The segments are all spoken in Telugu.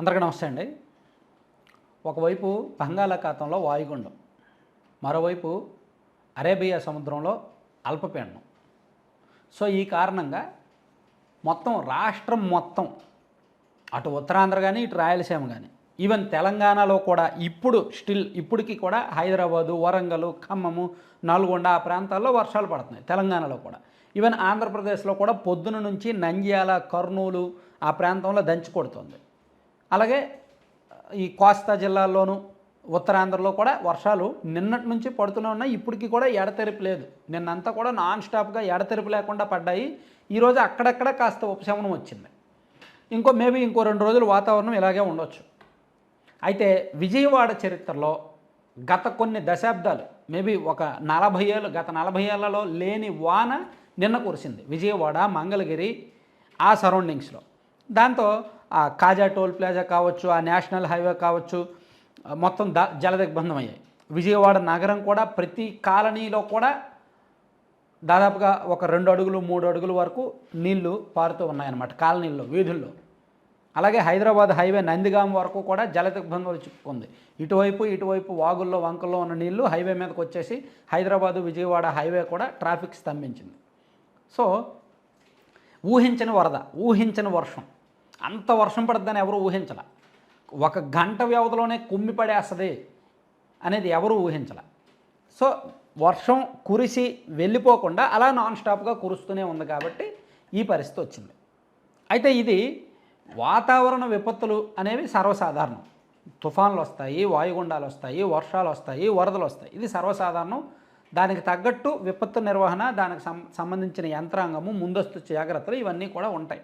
అందరికీ నమస్తే అండి. ఒకవైపు బంగాళాఖాతంలో వాయుగుండం మరోవైపు అరేబియా సముద్రంలో అల్పపీడనం. సో ఈ కారణంగా మొత్తం రాష్ట్రం మొత్తం అటు ఉత్తరాంధ్ర కానీ ఇటు రాయలసీమ కానీ ఈవెన్ తెలంగాణలో కూడా ఇప్పుడు స్టిల్ ఇప్పటికీ కూడా హైదరాబాదు వరంగల్ ఖమ్మము నల్గొండ ఆ ప్రాంతాల్లో వర్షాలు పడుతున్నాయి తెలంగాణలో కూడా. ఈవెన్ ఆంధ్రప్రదేశ్లో కూడా పొద్దున నుంచి నంద్యాల కర్నూలు ఆ ప్రాంతంలో దంచి కొడుతుంది. అలాగే ఈ కోస్తా జిల్లాల్లోనూ ఉత్తరాంధ్రలో కూడా వర్షాలు నిన్నటి నుంచి పడుతూనే ఉన్నాయి. ఇప్పటికీ కూడా ఎడతెరిపి లేదు. నిన్నంతా కూడా నాన్ స్టాప్గా ఎడతెరిపి లేకుండా పడ్డాయి. ఈరోజు అక్కడక్కడ కాస్త ఉపశమనం వచ్చింది. ఇంకో మేబీ ఇంకో రెండు రోజులు వాతావరణం ఇలాగే ఉండొచ్చు. అయితే విజయవాడ చరిత్రలో గత కొన్ని దశాబ్దాలు మేబీ ఒక నలభై ఏళ్ళు గత నలభై ఏళ్ళలో లేని వాన నిన్న కురిసింది. విజయవాడ మంగళగిరి ఆ సరౌండింగ్స్లో దాంతో ఆ కాజా టోల్ ప్లాజా కావచ్చు ఆ నేషనల్ హైవే కావచ్చు మొత్తం ద జల దిగ్బంధం అయ్యాయి విజయవాడ నగరం కూడా ప్రతి కాలనీలో కూడా దాదాపుగా ఒక రెండు అడుగులు మూడు అడుగుల వరకు నీళ్ళు పారుతూ ఉన్నాయన్నమాట కాలనీల్లో వీధుల్లో. అలాగే హైదరాబాద్ హైవే నందిగాం వరకు కూడా జల దిగ్బంధంలో చిక్కుకుంది ఇటువైపు ఇటువైపు వాగుల్లో వంకల్లో ఉన్న నీళ్ళు హైవే మీదకి వచ్చేసి హైదరాబాదు విజయవాడ హైవే కూడా ట్రాఫిక్ స్తంభించింది. సో ఊహించని వరద ఊహించని వర్షం. అంత వర్షం పడుతుందని ఎవరు ఊహించల. ఒక గంట వ్యవధిలోనే కుమ్మి పడేస్తుంది అనేది ఎవరు ఊహించల. సో వర్షం కురిసి వెళ్ళిపోకుండా అలా నాన్ స్టాప్గా కురుస్తూనే ఉంది కాబట్టి ఈ పరిస్థితి వచ్చింది. అయితే ఇది వాతావరణ విపత్తులు అనేవి సర్వసాధారణం. తుఫాన్లు వస్తాయి వాయుగుండాలు వస్తాయి వర్షాలు వస్తాయి వరదలు వస్తాయి. ఇది సర్వసాధారణం. దానికి తగ్గట్టు విపత్తు నిర్వహణ దానికి సం సంబంధించిన యంత్రాంగము ముందస్తు జాగ్రత్తలు ఇవన్నీ కూడా ఉంటాయి.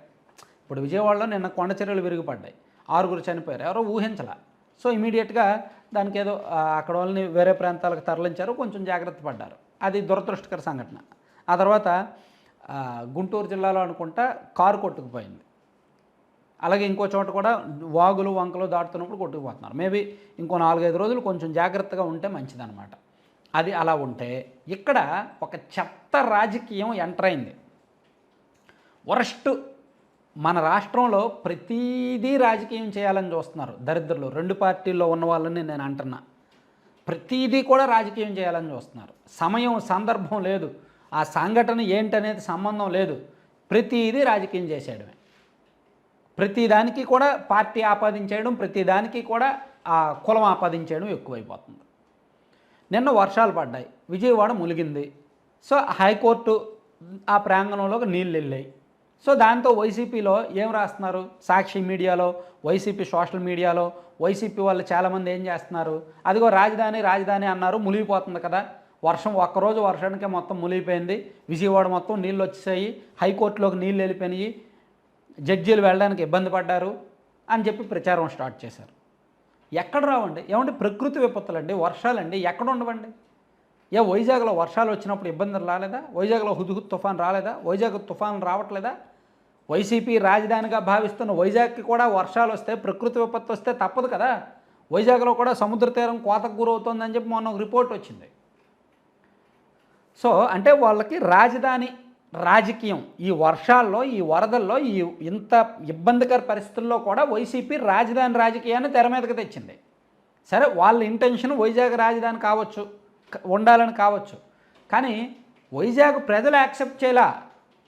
ఇప్పుడు విజయవాడలో నిన్న కొండ చర్యలు విరిగిపడ్డాయి. ఆరుగురు చనిపోయారు. ఎవరో ఊహించలా. సో ఇమీడియట్గా దానికి ఏదో అక్కడ వాళ్ళని వేరే ప్రాంతాలకు తరలించారు. కొంచెం జాగ్రత్త పడ్డారు. అది దురదృష్టకర సంఘటన. ఆ తర్వాత గుంటూరు జిల్లాలో అనుకుంటా కారు కొట్టుకుపోయింది. అలాగే ఇంకో చోట కూడా వాగులు వంకలు దాటుతున్నప్పుడు కొట్టుకుపోతున్నారు. మేబీ ఇంకో నాలుగైదు రోజులు కొంచెం జాగ్రత్తగా ఉంటే మంచిదన్నమాట. అది అలా ఉంటే ఇక్కడ ఒక చెత్త రాజకీయం ఎంటర్ అయింది. వరస్ట్ మన రాష్ట్రంలో ప్రతీదీ రాజకీయం చేయాలని చూస్తున్నారు దరిద్రులు. రెండు పార్టీల్లో ఉన్న వాళ్ళని నేను అంటున్నా. ప్రతీదీ కూడా రాజకీయం చేయాలని చూస్తున్నారు. సమయం సందర్భం లేదు. ఆ సంఘటన ఏంటనేది సంబంధం లేదు. ప్రతీదీ రాజకీయం చేసేయడమే. ప్రతిదానికి కూడా పార్టీ ఆపాదించేయడం ప్రతిదానికి కూడా ఆ కులం ఆపాదించేయడం ఎక్కువైపోతుంది. నిన్న వర్షాలు పడ్డాయి. విజయవాడ ములిగింది. సో హైకోర్టు ఆ ప్రాంగణంలోకి నీళ్ళు వెళ్ళాయి. సో దాంతో వైసీపీలో ఏం రాస్తున్నారు? సాక్షి మీడియాలో వైసీపీ సోషల్ మీడియాలో వైసీపీ వాళ్ళు చాలామంది ఏం చేస్తున్నారు? అదిగో రాజధాని రాజధాని అన్నారు మునిగిపోతుంది కదా. వర్షం ఒక్కరోజు వర్షానికే మొత్తం మునిగిపోయింది. విజయవాడ మొత్తం నీళ్ళు వచ్చేసాయి. హైకోర్టులోకి నీళ్ళు వెళ్ళిపోయినాయి. జడ్జీలు వెళ్ళడానికి ఇబ్బంది పడ్డారు అని చెప్పి ప్రచారం స్టార్ట్ చేశారు. ఎక్కడ రావండి? ఏమంటే ప్రకృతి విపత్తులండి వర్షాలండి ఎక్కడ ఉండవండి? ఏ వైజాగ్లో వర్షాలు వచ్చినప్పుడు ఇబ్బందులు రాలేదా? వైజాగ్లో హుదుహుద్ తుఫాన్ రాలేదా? వైజాగ్ తుఫాన్ రావట్లేదా? వైసీపీ రాజధానిగా భావిస్తున్న వైజాగ్కి కూడా వర్షాలు వస్తే ప్రకృతి విపత్తు వస్తే తప్పదు కదా. వైజాగ్లో కూడా సముద్ర తీరం కోతకు గురవుతుందని చెప్పి మొన్న ఒక రిపోర్ట్ వచ్చింది. సో అంటే వాళ్ళకి రాజధాని రాజకీయం ఈ వర్షాల్లో ఈ వరదల్లో ఈ ఇంత ఇబ్బందికర పరిస్థితుల్లో కూడా వైసీపీ రాజధాని రాజకీయాన్ని తెర మీదకి తెచ్చింది. సరే వాళ్ళ ఇంటెన్షన్ వైజాగ్ రాజధాని కావచ్చు ఉండాలని కావచ్చు. కానీ వైజాగ్ ప్రజలు యాక్సెప్ట్ చేయలా.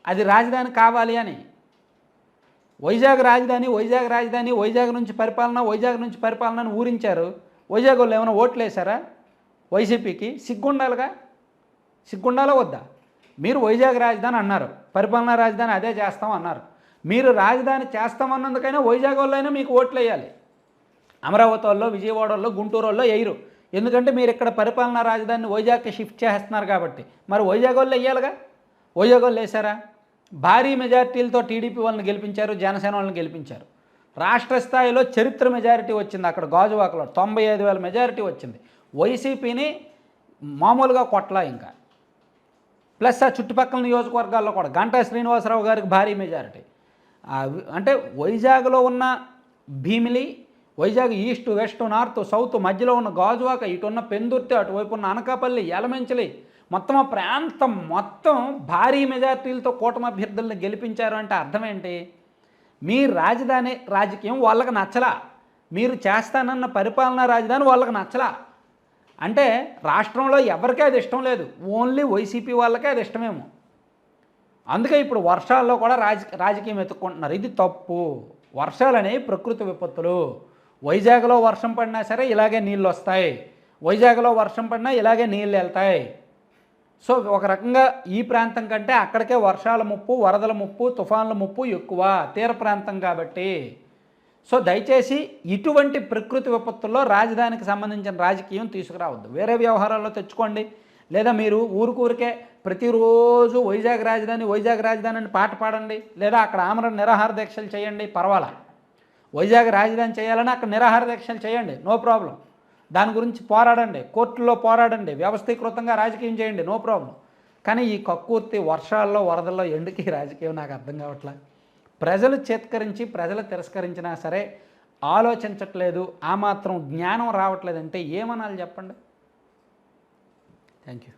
అది రాజధాని కావాలి అని. వైజాగ్ రాజధాని వైజాగ్ రాజధాని వైజాగ్ నుంచి పరిపాలన వైజాగ్ నుంచి పరిపాలన అని ఊరించారు. వైజాగ్ వాళ్ళు ఏమైనా ఓట్లు వేశారా? వైసీపీకి సిగ్గుండాలిగా? సిగ్గుండాలా వద్దా? మీరు వైజాగ్ రాజధాని అన్నారు. పరిపాలనా రాజధాని అదే చేస్తాం అన్నారు. మీరు రాజధాని చేస్తామన్నందుకైనా వైజాగ్ వాళ్ళైనా మీకు ఓట్లు వేయాలి. అమరావతి వాళ్ళు విజయవాడ వాళ్ళు గుంటూరు వాళ్ళు వేయరు. ఎందుకంటే మీరు ఇక్కడ పరిపాలనా రాజధానిని వైజాగ్కి షిఫ్ట్ చేస్తున్నారు కాబట్టి. మరి వైజాగ్ వాళ్ళు వేయాలిగా? వైజాగ్ వాళ్ళు వేశారా? భారీ మెజారిటీలతో టీడీపీ వాళ్ళని గెలిపించారు జనసేన వాళ్ళని గెలిపించారు. రాష్ట్ర స్థాయిలో చరిత్ర మెజారిటీ వచ్చింది అక్కడ గాజువాకలో. తొంభై ఐదు వేల మెజారిటీ వచ్చింది. వైసీపీని మామూలుగా కొట్టలా ఇంకా. ప్లస్ ఆ చుట్టుపక్కల నియోజకవర్గాల్లో కూడా గంటా శ్రీనివాసరావు గారికి భారీ మెజారిటీ. అంటే వైజాగ్లో ఉన్న Bheemili Vizag east west north south మధ్యలో ఉన్న గాజువాక ఇటున్న పెందుర్తి అటువైపు ఉన్న అనకాపల్లి ఎలమెంచలి మొత్తం ఆ ప్రాంతం మొత్తం భారీ మెజార్టీలతో కూటమి అభ్యర్థులను గెలిపించారు అంటే అర్థం ఏంటి? మీ రాజధాని రాజకీయం వాళ్ళకి నచ్చలా. మీరు చేస్తానన్న పరిపాలనా రాజధాని వాళ్ళకి నచ్చలా. అంటే రాష్ట్రంలో ఎవరికీ అది ఇష్టం లేదు. ఓన్లీ వైసీపీ వాళ్ళకే అది ఇష్టమేమో. అందుకే ఇప్పుడు వర్షాల్లో కూడా రాజ రాజకీయం ఎత్తుక్కుంటున్నారు ఇది తప్పు. వర్షాలు అనేవి ప్రకృతి విపత్తులు. వైజాగ్లో వర్షం పడినా సరే ఇలాగే నీళ్ళు వస్తాయి. వైజాగ్లో వర్షం పడినా ఇలాగే నీళ్ళు వెళ్తాయి. సో ఒక రకంగా ఈ ప్రాంతం కంటే అక్కడికే వర్షాల ముప్పు వరదల ముప్పు తుఫాన్ల ముప్పు ఎక్కువ తీర ప్రాంతం కాబట్టి. సో దయచేసి ఇటువంటి ప్రకృతి విపత్తుల్లో రాజధానికి సంబంధించిన రాజకీయం తీసుకురావద్దు. వేరే వ్యవహారాల్లో తెచ్చుకోండి. లేదా మీరు ఊరికూరికే ప్రతిరోజు వైజాగ్ రాజధాని వైజాగ్ రాజధాని అని పాట పాడండి. లేదా అక్కడ ఆమరణ నిరాహార దీక్షలు చేయండి. పర్వాలా. వైజాగ్ రాజధాని చేయాలని అక్కడ నిరాహార దీక్షలు చేయండి. No problem. దాని గురించి పోరాడండి కోర్టులో పోరాడండి వ్యవస్థీకృతంగా రాజకీయం చేయండి నో ప్రాబ్లం. కానీ ఈ కక్కుర్తి వర్షాల్లో వరదల్లో ఎందుకు ఈ రాజకీయం నాకు అర్థం కావట్లే? ప్రజలు చేత్కరించి ప్రజలు తిరస్కరించినా సరే ఆలోచించట్లేదు ఆ మాత్రం జ్ఞానం రావట్లేదంటే ఏమనాలి చెప్పండి? Thank you